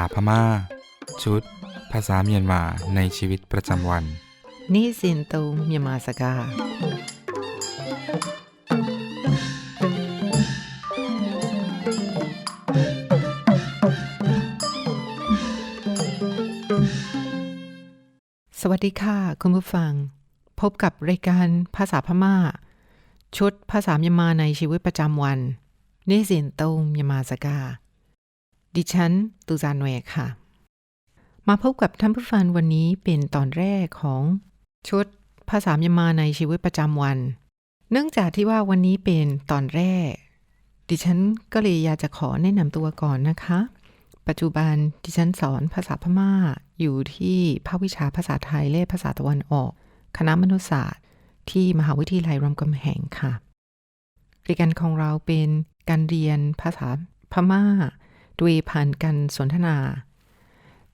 าพมา่า ชุด ภาษาเมียนมาในชีวิตประจำวัน นี่สินตูเมียมาสกา สวัสดีค่ะ คุณผู้ฟัง พบกับรายการภาษาพมา่า ชุดภาษาเมียนมาในชีวิตประจำวัน นี่สินตูมยามาสกา ดิฉันตูซานเวกค่ะ มาพบกับท่านผู้ฟังวันนี้เป็นตอนแรกของชุดภาษาเมียมาในชีวิตประจำวัน เนื่องจากที่ว่าวันนี้เป็นตอนแรก ดิฉันก็เลยอยากจะขอแนะนำตัวก่อนนะคะ ปัจจุบันดิฉันสอนภาษาพม่าอยู่ที่ภาควิชาภาษาไทยและภาษาตะวันออก คณะมนุษยศาสตร์ ที่มหาวิทยาลัยรามคำแหงค่ะเรียนการของเราเป็นการเรียนภาษาพม่า ดยผ่านการสนทนา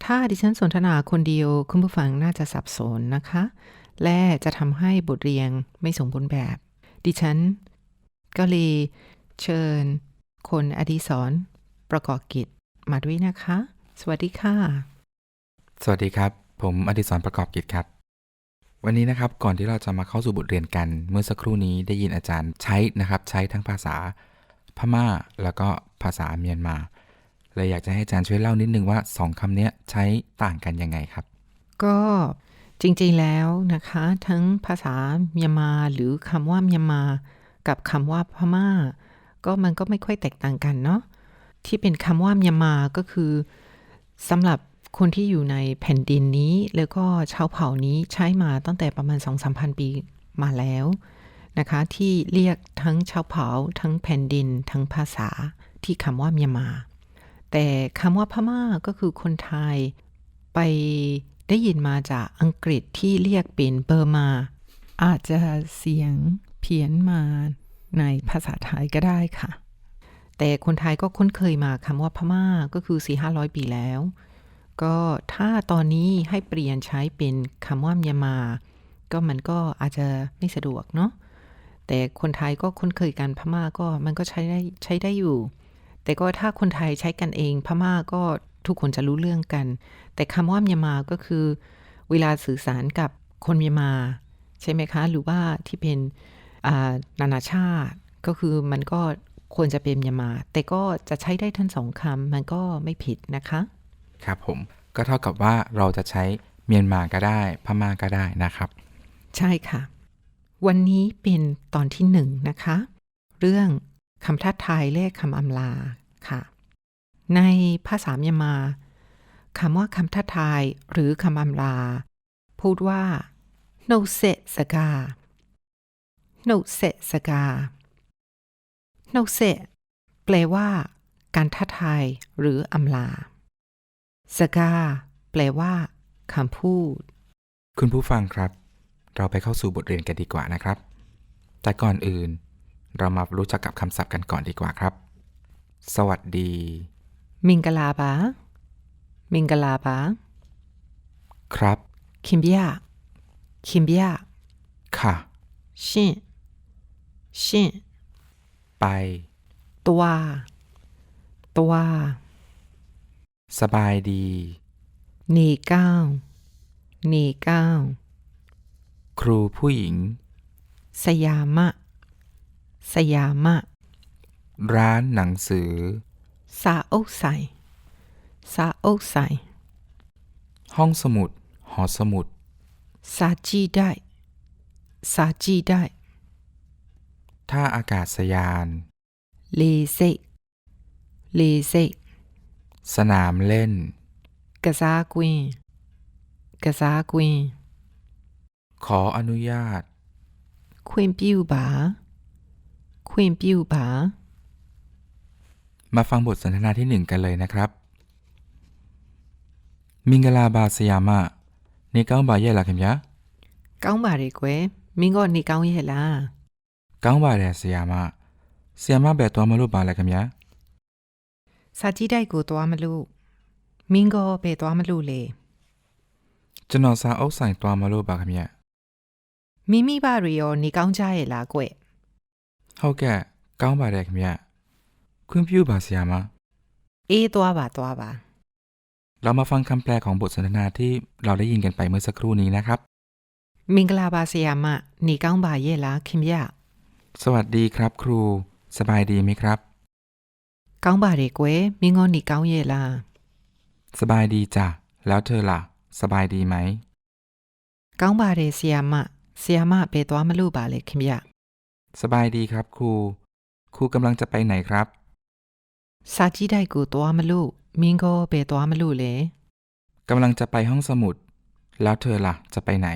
ถ้าดิฉันสนทนาคนเดียวคุณผู้ฟังน่าจะสับสนนะคะ และจะทำให้บทเรียนไม่สมบูรณ์แบบ ดิฉัน ก็เลยเชิญ คนอดีศรประกอบกิจมาด้วยนะคะ สวัสดีค่ะ สวัสดีครับ ผมอดิศรประกอบกิจครับวันนี้นะครับก่อนที่เราจะมาเข้าสู่บทเรียนกันเมื่อสักครู่นี้ได้ยินอาจารย์ใช้นะครับ ใช้ทั้งภาษาพม่า แล้วก็ภาษาเมียนมา เลยอยากจะให้อาจารย์ช่วยเล่านิดนึงว่าสองคำนี้ใช้ต่างกันยังไงครับ ก็จริงๆแล้วนะคะ ทั้งภาษาเมียมาหรือคำว่าเมียมา กับคำว่าพม่า ก็มันก็ไม่ค่อยแตกต่างกันเนาะที่เป็นคำว่าเมียมาก็คือสำหรับคนที่อยู่ในแผ่นดินนี้ แล้วก็ชาวเผ่านี้ใช้มาตั้งแต่ประมาณ2 3พันปีมาแล้วนะคะ ที่เรียกทั้งชาวเผ่าทั้งแผ่นดินทั้งภาษาที่คำว่าเมียมา แต่คำว่าพม่าก็คือคนไทย ไปได้ยินมาจากอังกฤษที่เรียกเป็นเบอร์มา อาจจะเสียงเพี้ยนมาในภาษาไทยก็ได้ค่ะ แต่คนไทยก็คุ้นเคยมาคำว่าพม่าก็คือ 4 5 0 0 ปีแล้ว ก็ถ้าตอนนี้ให้เปลี่ยนใช้เป็นคำว่าเมียมา ก็มันก็อาจจะไม่สะดวกเนาะแต่คนไทยก็คุ้นเคยกันพม่าก็มันก็ใช้ได้ใช้ได้อยู่ แต่ก็ถ้าคนไทยใช้กันเอง พม่าก็ทุกคนจะรู้เรื่องกัน แต่คำว่าเมียนมาก็คือ เวลาสื่อสารกับคนเมียนมาใช่ไหมคะ หรือว่าที่เป็นอ่านานาชาติก็คือมันก็ควรจะเป็นเมียนมา แต่ก็จะใช้ได้ทั้งสองคำมันก็ไม่ผิดนะคะ ครับผมก็เท่ากับว่าเราจะใช้เมียนมาก็ได้ พม่าก็ได้นะครับ ใช่ค่ะ วันนี้เป็นตอนที่หนึ่งนะคะ เรื่อง คำทัดทายและคำอำลาค่ะ ในภาษาเมียนมาคำว่าคำทัดทายหรือคำอำลา พูดว่า no se saga no se saga no se แปลว่า การทัดทายหรืออำลา saga แปลว่าคำพูด คุณผู้ฟังครับ เราไปเข้าสู่บทเรียนกันดีกว่านะครับ แต่ก่อนอื่น เรามารู้จักกับคำศัพท์กันก่อนดีกว่าครับ สวัสดี มิงกลาบา มิงกลาบา ครับ คิมเบียคิมเบียค่ะ ชิน ชิน ไป ตัว ตัว สบายดี หนีก้าวหนีก้าวครูผู้หญิง สยามะ สยามะ ร้านหนังสือ ซาโอไซซาโอไซห้องสมุด หอสมุด ซาจีได้ซาจีได้ ท่าอากาศยาน เลเซเลเซสนามเล่น กะซากุยกะซากุยขออนุญาต ควินปิวบา ခွင့်ပြုပါ มาฟังบทสนทนาที่หนึ่งกันเลยนะครับ มิงกลาบาสยามะနေကောင်းပါရဲ့လားခင်ဗျာ ကောင်းပါတယ်ကွယ်မင်းကတော့နေကောင်းရဲ့လား ကောင်းပါတယ်ဆရာမဆရာမပဲသွားမလို့ပါလဲခင်ဗျာ စာကြည့်တိုက်ကိုသွားမလို့မင်းကပဲသွားမလို့လေ ကျွန်တော်စာအုပ်ဆိုင်သွားမလို့ပါခင်ဗျာ မိမိဘတွေရောနေကောင်းကြရဲ့လားကွယ် ဟုတ်ကဲ့ကောင်းပါတယ်ခင်ဗျာခွင့်ပြုပါဆရာမ အေးသွားပါသွားပါ เรามาฟังคำแปลของบทสนทนาที่เราได้ยินกันไปเมื่อสักครู่นี้นะครับ မင်္ဂလာပါဆရာမနေကောင်းပါရဲ့လားခင်ဗျ สวัสดีครับครู สบายดีไหมครับ ကောင်းပါတယ်ကွယ်မင်းကောနေကောင်းရဲ့လား สบายดีจ้ะ แล้วเธอล่ะ สบายดีไหม ကောင်းပါတယ်ဆရာမဆရာမဘယ်သွားမလို့ပါလဲခင်ဗျ สบายดีครับครู ครูกำลังจะไปไหนครับซาจิได้กูตัวมาลูมิงโกเปตัวมาลูเลยกำลังจะไปห้องสมุด แล้วเธอล่ะ จะไปไหน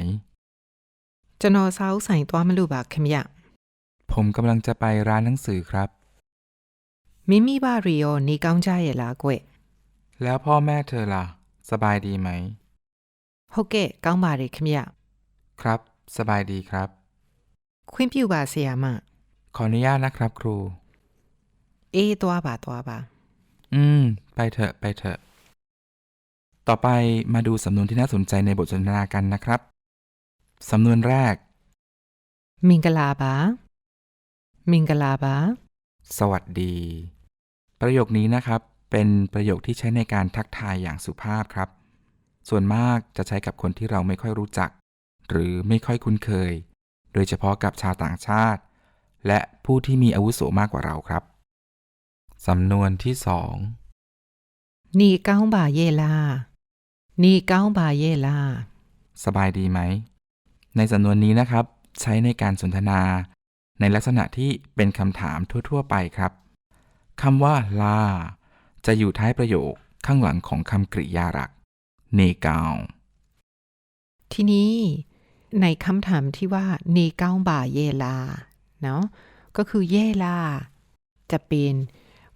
จะนอเซาใส่ตัวมาลูบากเขมยะผมกำลังจะไปร้านหนังสือครับ มิมิบาริโอนีก้องใจายเหรอเกวแล้วพ่อแม่เธอล่ะ สบายดีไหมโอเคะก้องบาริขมยะ ครับ สบายดีครับ ခွင့်ပြုပါဆရာမ ขออนุญาตนะครับครู အေးသွားပါသွားပါ อืม ไปเถอะไปเถอะ ต่อไปมาดูสำนวนที่น่าสนใจในบทสนทนากันนะครับ สำนวนแรก မင်္ဂလာပါမင်္ဂလာပါ สวัสดี ประโยคนี้นะครับ เป็นประโยคที่ใช้ในการทักทายอย่างสุภาพครับ ส่วนมากจะใช้กับคนที่เราไม่ค่อยรู้จัก หรือไม่ค่อยคุ้นเคย โ ดยเฉพาะกับชาวต่างชาติ และผู้ที่มีอาวุโสมากกว่าเราครับ สำนวนที่สองนี่เก้าบาเยลา นี่เก้าบาเยลา สบายดีไหม ในสำนวนนี้นะครับ ใช้ในการสนทนา ในลักษณะที่เป็นคำถามทั่ว ๆ ไปครับคำว่าลา จะอยู่ท้ายประโยคข้างหลังของคำกริยาหลักเนกาว ทีนี้ ในคำถามที่ว่าเนก้าบ่าเยลาเนาะก็คือเยลา จะเป็น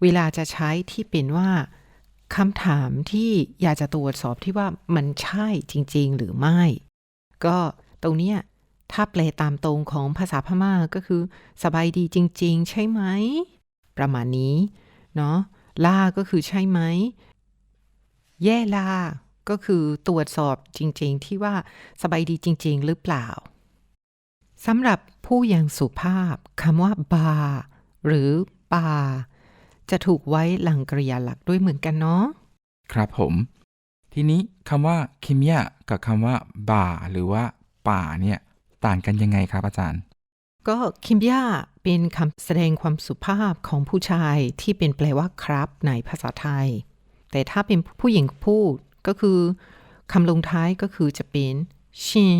เวลาจะใช้ที่เป็นว่าคำถามที่อยากจะตรวจสอบที่ว่ามันใช่จริง ๆ หรือไม่ ก็ตรงเนี้ยถ้าแปลตามตรงของภาษาพม่าก็คือ สบายดีจริง ๆ ใช่ไหม ประมาณนี้ เนาะลาก็คือใช่ไหม แย่ลา ก็คือตรวจสอบจริง ๆ ที่ว่าสบายดีจริง ๆ หรือเปล่าสำหรับผู้ยังสุภาพคำว่าบาหรือปาจะถูกไว้หลังกริยาหลักด้วยเหมือนกันเนาะครับผม ทีนี้คำว่าคิมยะกับคำว่าบ่าหรือว่าป่าเนี่ยต่างกันยังไงครับอาจารย์ ก็คิมย่าเป็นคำแสดงความสุภาพของผู้ชายที่เป็นแปลว่าครับในภาษาไทย แต่ถ้าเป็นผู้หญิงพูด ก็คือคำลงท้ายก็คือจะเป็นชิน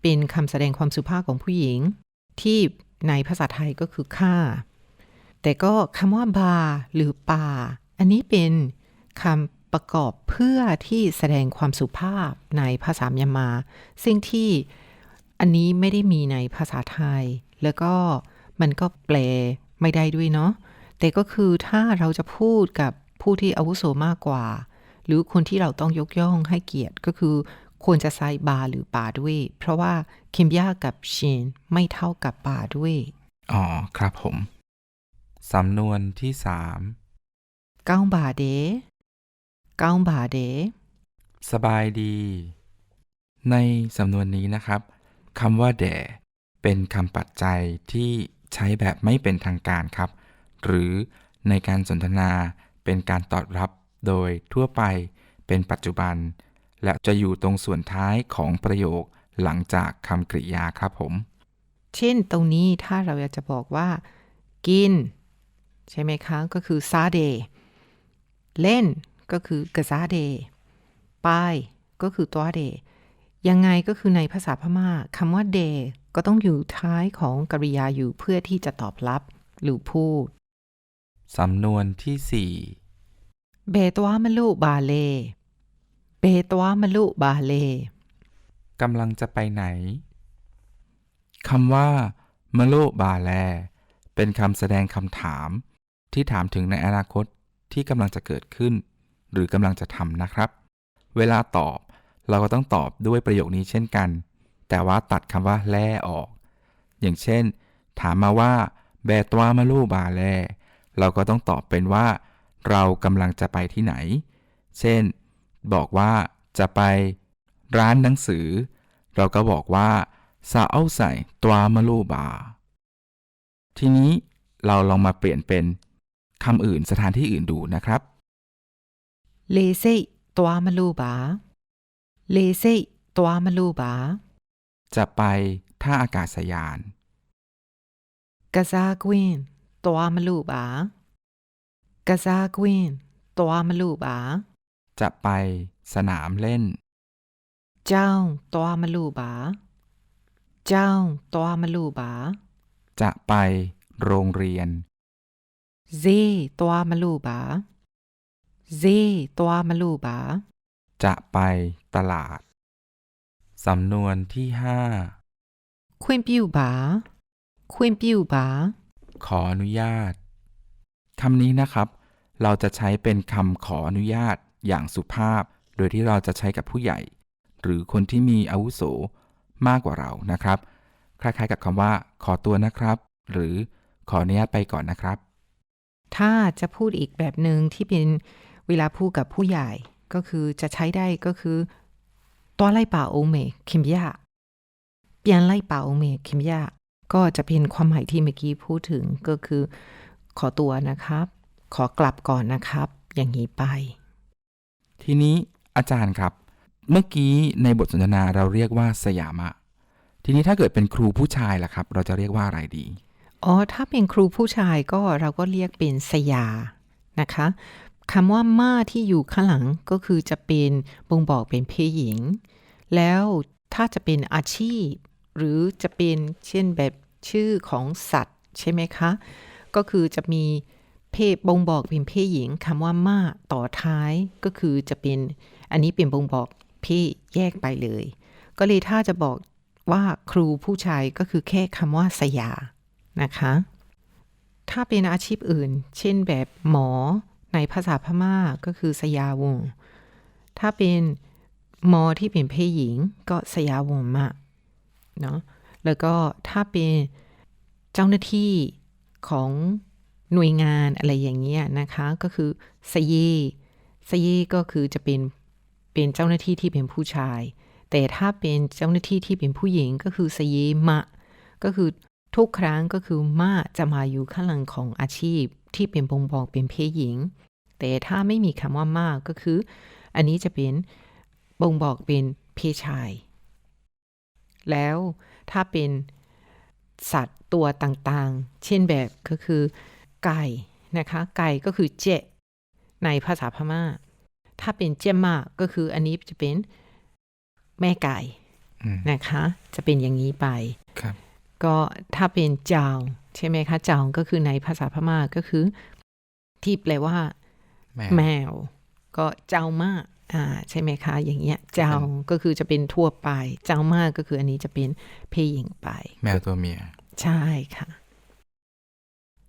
เป็นคำแสดงความสุภาพของผู้หญิง ที่ในภาษาไทยก็คือค่า แต่ก็คำว่าบาหรือป่า อันนี้เป็นคำประกอบเพื่อที่แสดงความสุภาพในภาษามยนมา ซึ่งที่อันนี้ไม่ได้มีในภาษาไทย แล้วก็มันก็แปลไม่ได้ด้วยเนาะแต่ก็คือถ้าเราจะพูดกับผู้ที่อาวุโสมากกว่า หรือคนที่เราต้องยกย่องให้เกียรติก็คือควรจะใช้บาหรือป่าด้วย เพราะว่าคิมย่ากับชินไม่เท่ากับป่าด้วย อ๋อ ครับผม สำนวนที่สามก้าวบาเดก้าวบาเดสบายดี ในสำนวนนี้นะครับคำว่าแด่เป็นคำปัจจัยที่ใช้แบบไม่เป็นทางการครับ หรือในการสนทนาเป็นการตอบรับ โดยทั่วไปเป็นปัจจุบัน และจะอยู่ตรงส่วนท้ายของประโยคหลังจากคำกริยาครับผม เช่นตรงนี้ถ้าเราอยากจะบอกว่า กิน ใช่ไหมคะก็คือซาเดเล่นก็คือกะซาเดไปก็คือตัวเดยังไงก็คือในภาษาพม่าคำว่าเดก็ต้องอยู่ท้ายของกริยาอยู่เพื่อที่จะตอบรับหรือพูด สำนวนที่สี่ เบตัวมะลุบาเล เบตัวมะลุบาเลกำลังจะไปไหนคำว่ามะโลบาแล เป็นคำแสดงคำถาม ที่ถามถึงในอนาคตที่กำลังจะเกิดขึ้น หรือกำลังจะทำนะครับ เวลาตอบเราก็ต้องตอบด้วยประโยคนี้เช่นกัน แต่ว่าตัดคำว่าแล่ออก อย่างเช่น ถามมาว่า แบตัวมะโลบาแล เราก็ต้องตอบเป็นว่า เรากำลังจะไปที่ไหน เช่น บอกว่าจะไปร้านหนังสือ เราก็บอกว่าซาเอาใส่ตัวมาลูบา ทีนี้เราลองมาเปลี่ยนเป็นคำอื่นสถานที่อื่นดูนะครับเลเซตัวมาลูบาเลเซตัวมาลูบาจะไปท่าอากาศยานกาซากวินตัวมาลูบา กะซากวินตัวมาลูบาจะไปสนามเล่น เจ้าตัวมาลูบาเจ้าตัวมาลูบาจะไปโรงเรียน เจตัวมาลูบาเจตัวมาลูบาจะไปตลาด สำนวนที่ห้าควินปิวบาควินปิวบาขออนุญาต คำนี้นะครับ เราจะใช้เป็นคำขออนุญาตอย่างสุภาพ โดยที่เราจะใช้กับผู้ใหญ่ หรือคนที่มีอาวุโสมากกว่าเรานะครับ คล้ายๆกับคำว่า ขอตัวนะครับ หรือขออนุญาตไปก่อนนะครับ ถ้าจะพูดอีกแบบหนึ่งที่เป็นเวลาพูดกับผู้ใหญ่ก็คือจะใช้ได้ก็คือตัวไล่ป่าโอเมคิมยาเปลี่ยนไล่ป่าโอเมคิมยาก็จะเป็นความหมายที่เมื่อกี้พูดถึงก็คือ ขอตัวนะครับ ขอกลับก่อนนะครับ อย่างนี้ไป ทีนี้อาจารย์ครับ เมื่อกี้ในบทสนทนาเราเรียกว่าสยามะ ทีนี้ถ้าเกิดเป็นครูผู้ชายล่ะครับ เราจะเรียกว่าอะไรดี อ๋อ ถ้าเป็นครูผู้ชายก็เราก็เรียกเป็นสยา นะคะคำว่าม่าที่อยู่ข้างหลังก็คือจะเป็นบ่งบอกเป็นเพศหญิง แล้วถ้าจะเป็นอาชีพ หรือจะเป็นเช่นแบบชื่อของสัตว์ใช่ไหมคะ ก็คือจะมีเพศบ่งบอกเป็นเพศหญิงคำว่ามาต่อท้ายก็คือจะเป็นอันนี้เป็นบ่งบอกเพศแยกไปเลย ก็เลยถ้าจะบอกว่าครูผู้ชายก็คือแค่คำว่าสยานะคะ ถ้าเป็นอาชีพอื่น เช่นแบบหมอในภาษาพม่าก็คือสยาวง ถ้าเป็นหมอที่เป็นเพศหญิงก็สยาวงมะเนาะแล้วก็ถ้าเป็นเจ้าหน้าที่ ของหน่วยงานอะไรอย่างเงี้ยนะคะ ก็คือสเยสเยก็คือจะเป็นเป็นเจ้าหน้าที่ที่เป็นผู้ชาย แต่ถ้าเป็นเจ้าหน้าที่ที่เป็นผู้หญิงก็คือสเยมะ ก็คือทุกครั้งก็คือมาจะมาอยู่ข้างหลังของอาชีพที่เป็นบ่งบอกเป็นเพศหญิง แต่ถ้าไม่มีคำว่ามาก็คือ อันนี้จะเป็นบ่งบอกเป็นเพศชาย แล้วถ้าเป็น สัตว์ตัวต่างๆ เช่นแบบก็คือไก่นะคะ ไก่ก็คือเจในภาษาพม่า ถ้าเป็นเจยมาก็คืออันนี้จะเป็นแม่ไก่อืมนะคะ จะเป็นอย่างนี้ไปครับก็ถ้าเป็นจาวใช่ไหมคะจาวก็คือในภาษาพม่าก็คือ ที่แปลว่า แม่แมวก็เจ้ามาก อ่าใช่ไหมคะ อย่างเงี้ยเจ้าก็คือจะเป็นทั่วไป เจ้ามากก็คืออันนี้จะเป็นเพศหญิงไป แม่ตัวเมีย ใช่ค่ะ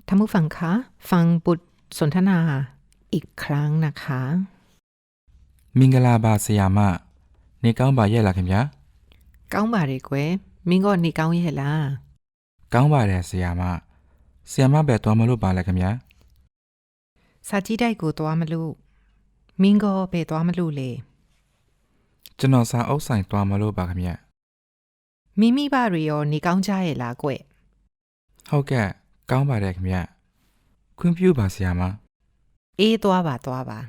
ท่านผู้ฟังคะ ฟังบทสนทนาอีกครั้งนะคะมิงกลาบาสยามะนี่เก้าบาเย่ละเข็มยะเก้าบาเลกเวมิงก็นี่เก้าเย่ละเก้าบาเลสยามะสยามะแบบตัวมาลูกบาละเข็มยะซาจิได้กูตัวมาลูก မင်းကပဲသွားမလို့လေကျွန်တော်စာအုပ်ဆိုင်သွားမလို့ပါခင်ဗျာမိမိဘတွေရောနေကောင်းကြရဲ့လားကွယ်ဟုတ်ကဲ့ကောင်းပါတယ်ခင်ဗျာခွင့်ပြုပါဆရာမအေးသွားပါသွားပါ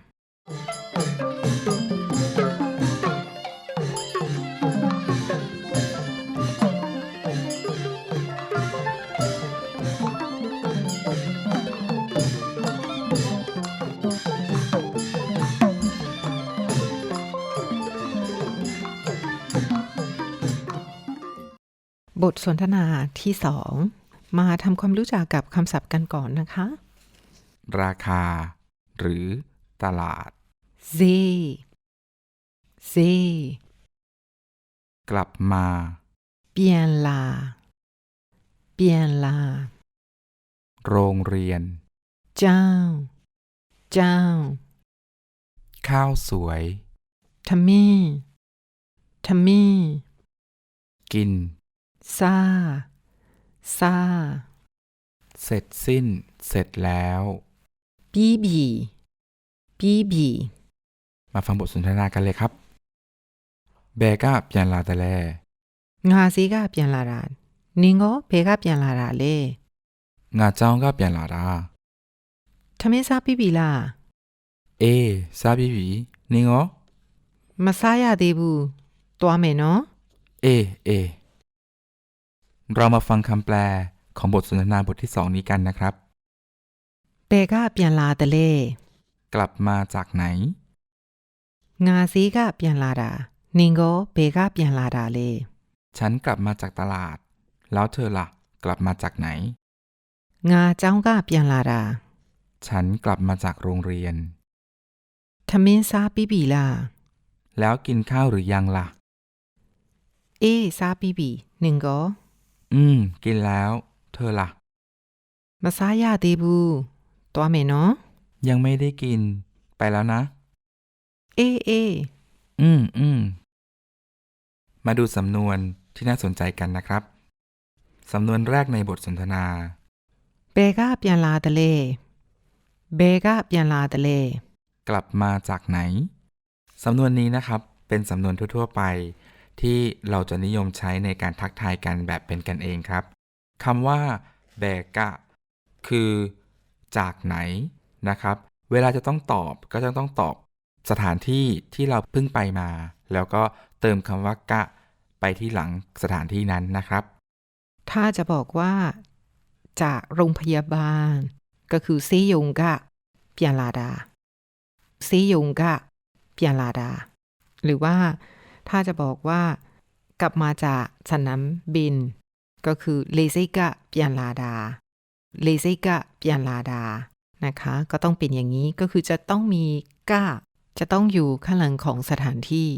บทสนทนาที่สองมาทำความรู้จักกับคำศัพท์กันก่อนนะคะ ราคา หรือตลาด เซ เซ กลับมาเปลี่ยนลาเปลี่ยนลา โรงเรียน เจ้า เจ้า ข้าวสวย ทำมี่ทำมี่ กิน ซาซาเสร็จสิ้น เสร็จแล้วบีบีบีบีมาฟังบทสนทนากันเลยครับเบก้าเปลี่ยนลาแต่แลงาซีก้าเปลี่ยนลาลานิงก็เบก้าเปลี่ยนลาลาเลยงาเจ้าก้าเปลี่ยนลาลาทำไมซาบีบีล่ะเอซาบีบีนิงก็มาซายาเดบูตัวเมเนาะเอเอ เรามาฟังคำแปลของบทสนทนาบทที่สองนี้กันนะครับเตกาเปียนลาเตเลกลับมาจากไหน งาซีกาเปียนลาดา นิงโกเปกาเปียนลาดาเล ฉันกลับมาจากตลาด แล้วเธอละ่ะ กลับมาจากไหน งาเจ้ากาเปียนลาดา ฉันกลับมาจากโรงเรียนทำมินซาบิบีล่ะแล้วกินข้าวหรือยังละ่ะ เอซาบิบีหนึ่งโก อืม กินแล้ว เธอล่ะ มาซายาตีบู ตัวเมเนาะยังไม่ได้กิน ไปแล้วนะ เอเอ อืมอืมมาดูสำนวนที่น่าสนใจกันนะครับ สำนวนแรกในบทสนทนา เบกาเปียนลาตะเล เบกาเปียนลาตะเล กลับมาจากไหน สำนวนนี้นะครับ เป็นสำนวนทั่ว ๆ ไป ที่เราจะนิยมใช้ในการทักทายกันแบบเป็นกันเองครับคำว่าแบกะคือจากไหนนะครับ เวลาจะต้องตอบก็จะต้องตอบสถานที่ที่เราเพิ่งไปมา แล้วก็เติมคำว่ากะ ไปที่หลังสถานที่นั้นนะครับ ถ้าจะบอกว่า จากโรงพยาบาล ก็คือซียงกะเปียลาดาซียงกะเปียลาดา หรือว่า ถ้าจะบอกว่ากลับมาจากสนามบิน ก็คือเลซิกะเปลี่ยนลาดาเลซิกะเปลี่ยนลาดานะคะ ก็ต้องเป็นอย่างนี้ก็คือจะต้องมีกะจะต้องอยู่ข้างหลังของสถานที่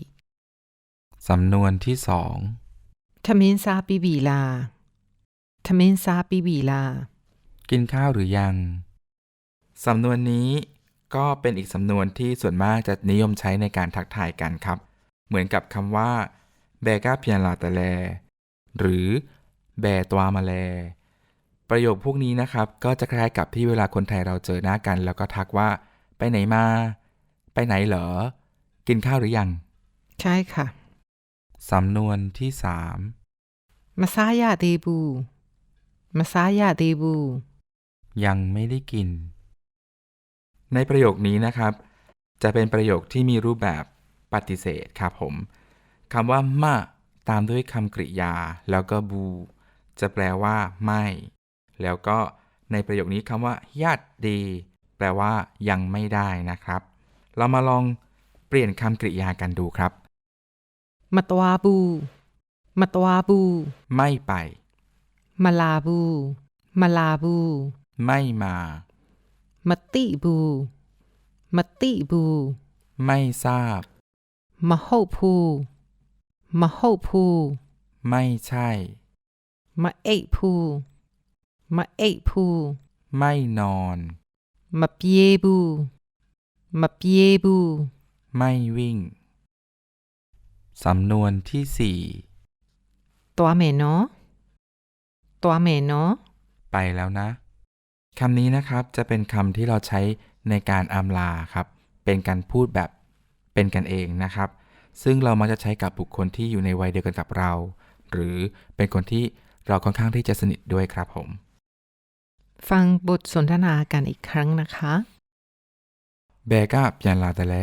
สำนวนที่สองทมินซาปิบีลาทมินซาปิบีลา กินข้าวหรือยัง สำนวนนี้ก็เป็นอีกสำนวนที่ส่วนมากจะนิยมใช้ในการทักทายกันครับ เหมือนกับคำว่าแบกาเพียนลาตะแล หรือแบตัวมาแล ประโยคพวกนี้นะครับ ก็จะคล้ายกับที่เวลาคนไทยเราเจอหน้ากัน แล้วก็ทักว่าไปไหนมา ไปไหนเหรอ กินข้าวหรือยัง ใช่ค่ะ สำนวนที่สามมาซายาเดบูมาซายาเดบู ยังไม่ได้กิน ในประโยคนี้นะครับ จะเป็นประโยคที่มีรูปแบบ ปฏิเสธครับผมคำว่ามาตามด้วยคำกริยา แล้วก็บู จะแปลว่า ไม่ แล้วก็ในประโยคนี้คำว่าญาติดี แปลว่า ยังไม่ได้นะครับ เรามาลองเปลี่ยนคำกริยากันดูครับมาตวาบูมาตวาบู ไม่ไปมาลาบูมาลาบู ไม่มามาติบูมาติบู ไม่ทราบ มาโฮพูมาโฮพูไม่ใช่ มาเอกพูมาเอกพูไม่นอน มาเปียบูมาเปียบูไม่วิ่ง สำนวนที่สี่ตัวเมเนาะตัวเมเนาะไปแล้วนะคำนี้นะครับจะเป็นคำที่เราใช้ในการอำลาครับ เป็นการพูดแบบ เป็นกันเองนะครับ ซึ่งเรามักจะใช้กับบุคคลที่อยู่ในวัยเดียวกันกับเรา หรือเป็นคนที่เราค่อนข้างที่จะสนิทด้วยครับผม ฟังบทสนทนากันอีกครั้งนะคะเบก้าเปียนลาตะแล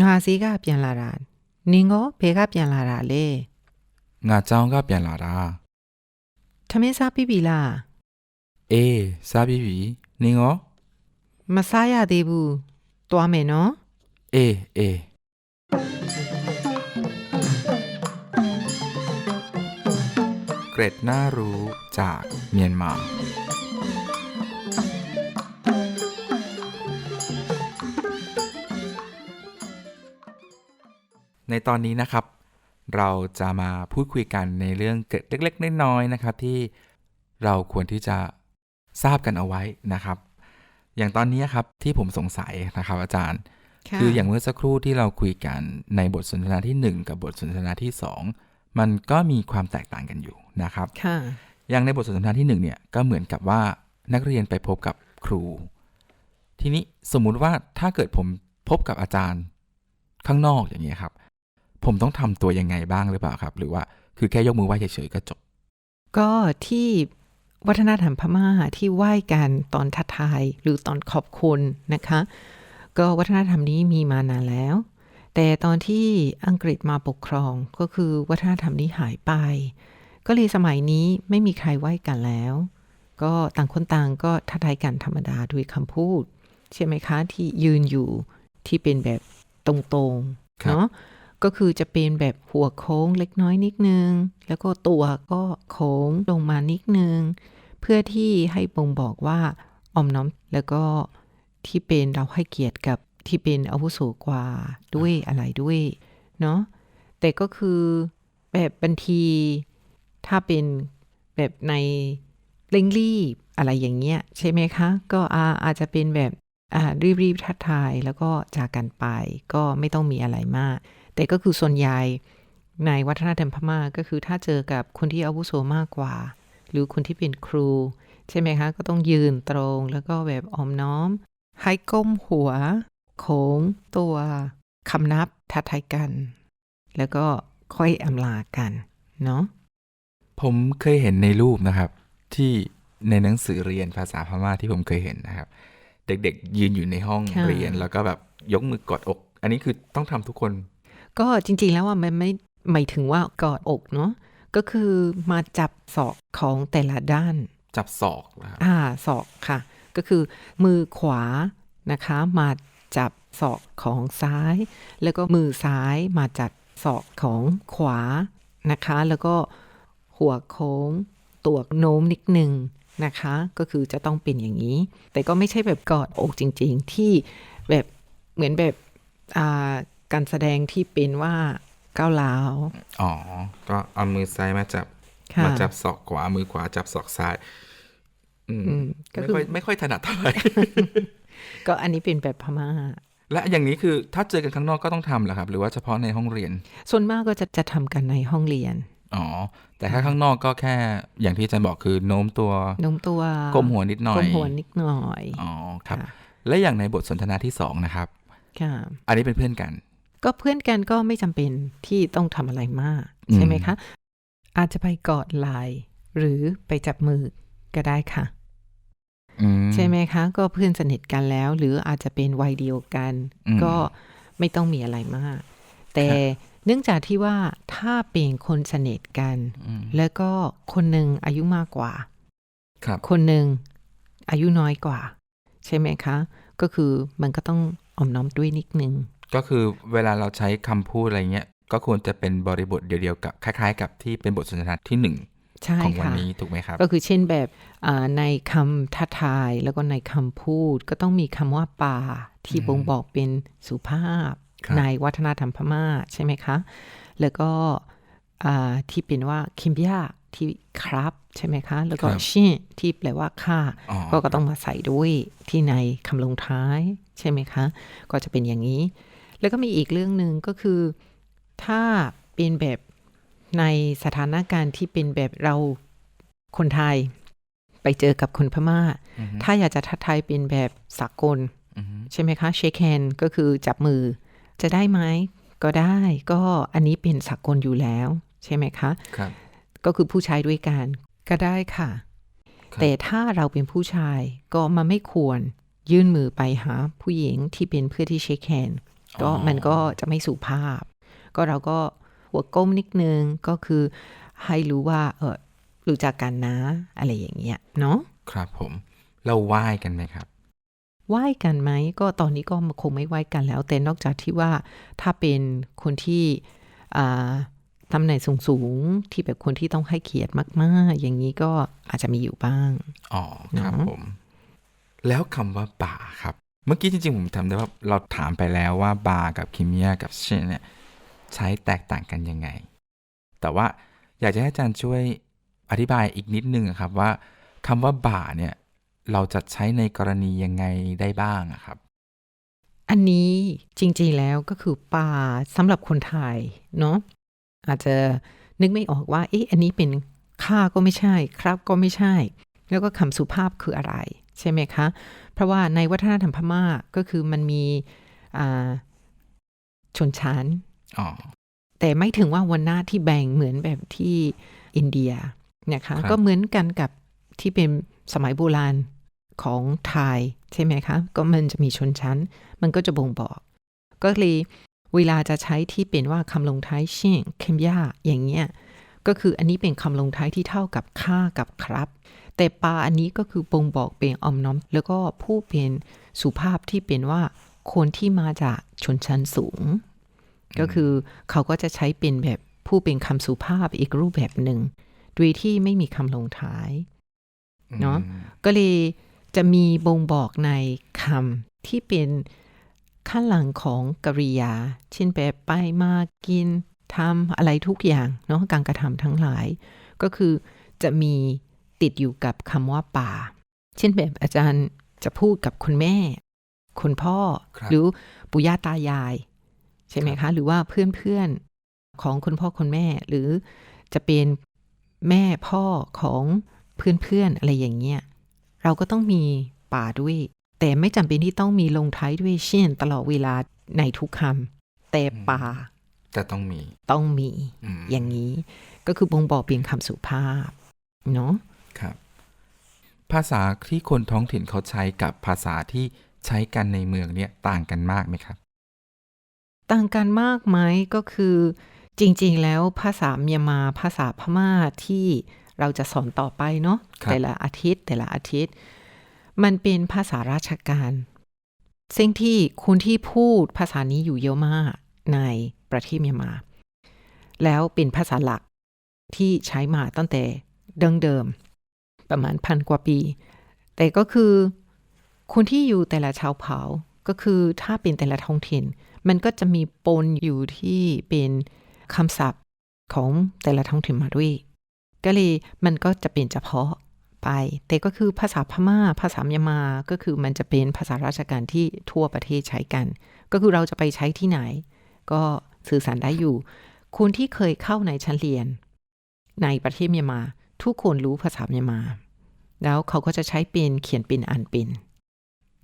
งาซีก้าเปียนลารานนิงโกเบก้าเปียนลาราเลงาจองก้าเปียนลาราทำไมซาบิบีล่ะเอซาบิบีนิงโกมาซายาเดบูตัวเมเนาะ อเอเกร็ดน่ารู้จากเมียนมาในตอนนี้นะครับ เราจะมาพูดคุยกันในเรื่องเกร็ดเล็กๆน้อยๆนะครับ ที่เราควรที่จะทราบกันเอาไว้นะครับ อย่างตอนนี้ครับที่ผมสงสัยนะครับ อาจารย์ คืออย่างเมื่อสักครู่ที่เราคุยกันในบทสนทนาที่ 1 กับบทสนทนาที่ 2 มันก็มีความแตกต่างกันอยู่นะครับค่ะอย่างในบทสนทนาที่1เนี่ยก็เหมือนกับว่านักเรียนไปพบกับครู ทีนี้สมมุติว่าถ้าเกิดผมพบกับอาจารย์ข้างนอกอย่างเงี้ยครับ ผมต้องทำตัวยังไงบ้างหรือเปล่าครับ หรือว่าคือแค่ยกมือไหว้เฉยๆก็จบ ก็ที่วัฒนธรรมพม่าที่ไหว้กันตอนทักทายหรือตอนขอบคุณนะคะ ก็วัฒนธรรมนี้มีมานานแล้วแแต่ตอนที่อังกฤษมาปกครองก็คือวัฒนธรรมนี้หายไป ก็เลยสมัยนี้ไม่มีใครไหว้กันแล้ว ก็ต่างคนต่างก็ทักทายกันธรรมดาด้วยคำพูด ใช่ไหมคะที่ยืนอยู่ที่เป็นแบบตรงครับๆเนาะก็คือจะเป็นแบบหัวโค้งเล็กน้อยนิดนึง แล้วก็ตัวก็โค้งลงมานิดนึง เพื่อที่ให้บ่งบอกว่าออมน้อมแล้วก็ ที่เป็นเราให้เกียรติกับที่เป็นอาวุโสกว่าด้วยอะไรด้วยเนาะแต่ก็คือแบบบันทีถ้าเป็นแบบในเร่งรีบอะไรอย่างเงี้ย ใช่ไหมคะ ก็อาอาจจะเป็นแบบอ่ารีบๆทักทายแล้วก็จากกันไป ก็ไม่ต้องมีอะไรมาก แต่ก็คือส่วนใหญ่ในวัฒนธรรมพม่าก็คือถ้าเจอกับคนที่อาวุโสมากกว่า หรือคนที่เป็นครู ใช่ไหมคะ ก็ต้องยืนตรงแล้วก็แบบออมน้อม ให้ก้มหัวโค้งตัวคำนับทัดทายกัน แล้วก็ค่อยอำลากันเนาะผมเคยเห็นในรูปนะครับ ที่ในหนังสือเรียนภาษาพม่าที่ผมเคยเห็นนะครับ เด็กๆ ยืนอยู่ในห้องค่ะเรียนแล้วก็แบบยกมือกอดอก อันนี้คือต้องทำทุกคน ก็จริงๆแล้วว่ามันไม่หมายถึงว่ากอดอกเนาะก็คือมาจับศอกของแต่ละด้าน จับศอกนะครับอ่าศอกค่ะ ก็คือมือขวานะคะมาจับศอกของซ้าย แล้วก็มือซ้ายมาจับศอกของขวานะคะ แล้วก็หัวโค้งตัวโน้มนิดนึงนะคะ ก็คือจะต้องเป็นอย่างนี้ แต่ก็ไม่ใช่แบบกอดอกจริง ๆ ที่แบบเหมือนแบบอ่าการแสดงที่เป็นว่าก้าวร้าวอ๋อ ก็เอามือซ้ายมาจับค่ะมาจับศอกขวามือขวาจับศอกซ้ายอืมอืม ก็ไม่คือค่อยไม่ค่อยถนัดเท่าไหร่ก็อันนี้เป็นแบบพม่าและอย่างนี้คือถ้าเจอกันข้างนอกก็ต้องทำเหรอครับ หรือว่าเฉพาะในห้องเรียน ส่วนมากก็จะจะทำกันในห้องเรียนอ๋อ แต่ถ้าข้างนอกก็แค่อย่างที่อาจารย์บอกคือโน้มตัวโน้มตัวก้มหัวนิดหน่อยก้มหัวนิดหน่อยอ๋อครับค่ะและอย่างในบทสนทนาที่สองนะครับค่ะอันนี้เป็นเพื่อนกัน ก็เพื่อนกันก็ไม่จำเป็นที่ต้องทำอะไรมากอืมใช่ไหมคะ อาจจะไปกอดไหลหรือไปจับมือก็ได้ค่ะอื ใช่ไหมคะ ก็เพื่อนสนิทกันแล้ว หรืออาจจะเป็นวัยเดียวกันอืมก็ไม่ต้องมีอะไรมาก แต่เนื่องจากที่ว่าถ้าเป็นคนสนิทกันอืมแล้วก็คนหนึ่งอายุมากกว่าครับคนหนึ่งอายุน้อยกว่า ใช่ไหมคะ ก็คือมันก็ต้องออมน้อมด้วยนิดนึง ก็คือเวลาเราใช้คำพูดอะไรเงี้ยก็ควรจะเป็นบริบทเดียวๆกับคล้าย ๆ กับที่เป็นบทสนทนาที่หนึ่งใช่ ของวันค่ะนี้ถูกไหมครับ ก็คือเช่นแบบอ่าในคำทักทายแล้วก็ในคำพูดก็ต้องมีคำว่าป่า ที่อืมบ่งบอกเป็นสุภาพครับในวัฒนธรรมพม่าใช่ไหมคะ แล้วก็อ่าที่เป็นว่าคิมบิยาที่ครับใช่ไหมคะ แล้วก็ครับชินที่แปลว่าค่าอ๋อก็ก็ต้องมาใส่ด้วยที่ในคำลงท้ายใช่ไหมคะ ก็จะเป็นอย่างนี้ แล้วก็มีอีกเรื่องหนึ่งก็คือ ถ้าเป็นแบบ ในสถานการณ์ที่เป็นแบบเราคนไทย ไปเจอกับคนพม่าอือฮึถ้าอยากจะทักทายเป็นแบบสากลอือฮึใช่ไหมคะเชคแฮนก็คือจับมือ จะได้ไหมก็ได้ ก็อันนี้เป็นสากลอยู่แล้ว ใช่ไหมคะครับก็คือผู้ชายด้วยกันก็ได้ค่ะครับแต่ถ้าเราเป็นผู้ชายก็มันไม่ควรยื่นมือไปหาผู้หญิงที่เป็นเพื่อนที่เช็คแฮนด์ก็มันก็จะไม่สุภาพ ก็เราก็ หัวก้มนิดนึงก็คือให้รู้ว่าเออรู้จักกันนะ อะไรอย่างเงี้ยเนาะครับผมเราไหว้กันไหมครับไหว้กันไหมก็ตอนนี้ก็คงไม่ไหว้กันแล้ว แต่นอกจากที่ว่าถ้าเป็นคนที่อ่าตำแหน่งสูงๆที่แบบคนที่ต้องให้เกียรติมากๆ อย่างนี้ก็อาจจะมีอยู่บ้างอ๋อครับเนอะผม แล้วคำว่าบาร์ครับ เมื่อกี้จริงๆ ผมทำได้ว่าเราถามไปแล้วว่าบาร์กับคิมิยากับเชนเนี่ย ใช้แตกต่างกันยังไง แต่ว่าอยากจะให้อาจารย์ช่วยอธิบายอีกนิดนึงครับว่าคำว่าบาร์เนี่ยเราจะใช้ในกรณียังไงได้บ้างครับ อันนี้จริงๆแล้วก็คือป่าสำหรับคนไทยเนาะอาจจะนึกไม่ออกว่าเอ๊ะอันนี้เป็นค่าก็ไม่ใช่ครับก็ไม่ใช่ แล้วก็คำสุภาพคืออะไร ใช่ไหมคะ เพราะว่าในวัฒนธรรมพม่าก็คือมันมีชนชั้น แต่ไม่ถึงว่าวันหน้าที่แบ่งเหมือนแบบที่อินเดียนะคะครับก็เหมือนกันกับที่เป็นสมัยโบราณของไทยใช่ไหมคะ ก็มันจะมีชนชั้น มันก็จะบ่งบอก ก็เลยเวลาจะใช้ที่เป็นว่าคำลงท้ายเช่นเคมย่าอย่างเงี้ยก็คืออันนี้เป็นคำลงท้ายที่เท่ากับค่ากับครับ แต่ปลาอันนี้ก็คือบ่งบอกเป็นออมน้อม แล้วก็ผู้เป็นสุภาพที่เป็นว่าคนที่มาจากชนชั้นสูง ก็คือเขาก็จะใช้เป็นแบบผู้เป็นคำสุภาพอีกรูปแบบหนึ่งโดยที่ไม่มีคำลงท้ายเนอะอืมก็เลยจะมีบ่งบอกในคำที่เป็นขั้นหลังของกริยา เช่นแบบไปมากินทำอะไรทุกอย่างเนาะการกระทำทั้งหลาย ก็คือจะมีติดอยู่กับคำว่าป่า เช่นแบบอาจารย์จะพูดกับคุณแม่ คุณพ่อครับหรือปู่ย่าตายาย ใช่ไหมคะ หรือว่าเพื่อนๆของคุณพ่อคุณแม่ หรือจะเป็นแม่พ่อของเพื่อนๆอะไรอย่างเงี้ยเราก็ต้องมีป่าด้วย แต่ไม่จำเป็นที่ต้องมีลงท้ายด้วยเช่นตลอดเวลาในทุกคำแต่ป่าจะต้องมีต้องมีมอย่างนี้ก็คือบ่งบอกเป็นคำสุภาพเนาะครับ ภาษาที่คนท้องถิ่นเขาใช้กับภาษาที่ใช้กันในเมืองเนี่ยต่างกันมากไหมครับ ต่างกันมากไหมก็คือ จริงๆ แล้วภาษาเมียนมาภาษาพม่าที่เราจะสอนต่อไปเนาะครับแต่ละอาทิตย์ แต่ละอาทิตย์ มันเป็นภาษาราชการซึ่งที่คนที่พูดภาษานี้อยู่เยอะมากในประเทศเมียนมา แล้วเป็นภาษาหลักที่ใช้มาตั้งแต่ดั้งเดิม ประมาณพันกว่าปี แต่ก็คือคนที่อยู่แต่ละชาวเผ่าก็คือถ้าเป็นแต่ละท้องถิ่นมันก็จะมีปนอยู่ที่เป็นคำศัพท์ของแต่ละท้องถิ่นมาด้วย ก็เลยมันก็จะเป็นเฉพาะไป แต่ก็คือภาษาพม่า ภาษามยนมาก็คือมันจะเป็นภาษาราชการที่ทั่วประเทศใช้กัน ก็คือเราจะไปใช้ที่ไหน ก็สื่อสารได้อยู่คนที่เคยเข้าในชั้นเรียน ในประเทศเมียมา ทุกคนรู้ภาษาเมียนมา แล้วเขาก็จะใช้เป็นเขียนเป็นอ่านเป็น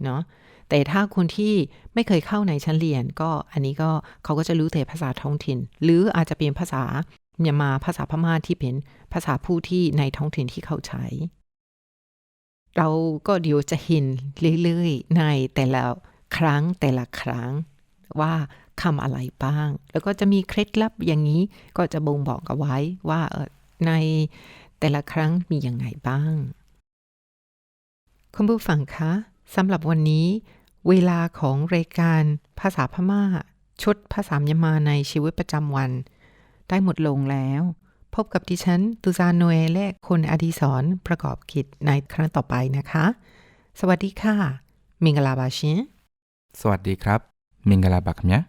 เนาะ แต่ถ้าคนที่ไม่เคยเข้าในชั้นเรียน ก็อันนี้ก็เขาก็จะรู้แต่ภาษาท้องถิ่น หรืออาจจะเป็นภาษาเมียนมาภาษาพม่าที่เป็นภาษาผู้ที่ในท้องถิ่นที่เขาใช้ เราก็เดี๋ยวจะเห็นเรื่อยๆในแต่ละครั้งแต่ละครั้งว่าคำอะไรบ้าง แล้วก็จะมีเคล็ดลับอย่างนี้ก็จะบ่งบอกเอาไว้ว่าในแต่ละครั้งมีอย่างไงบ้าง คุณผู้ฟังคะ สำหรับวันนี้เวลาของรายการภาษาพม่า ชุดภาษามียมาในชีวิตประจำวัน ได้หมดลงแล้ว พบกับดิฉันตุซานโนเอและคุณอดีศรประกอบกิจในครั้งต่อไปนะคะ สวัสดีค่ะ มิงกลาบาชินสวัสดีครับ มิงกลาบักเมีย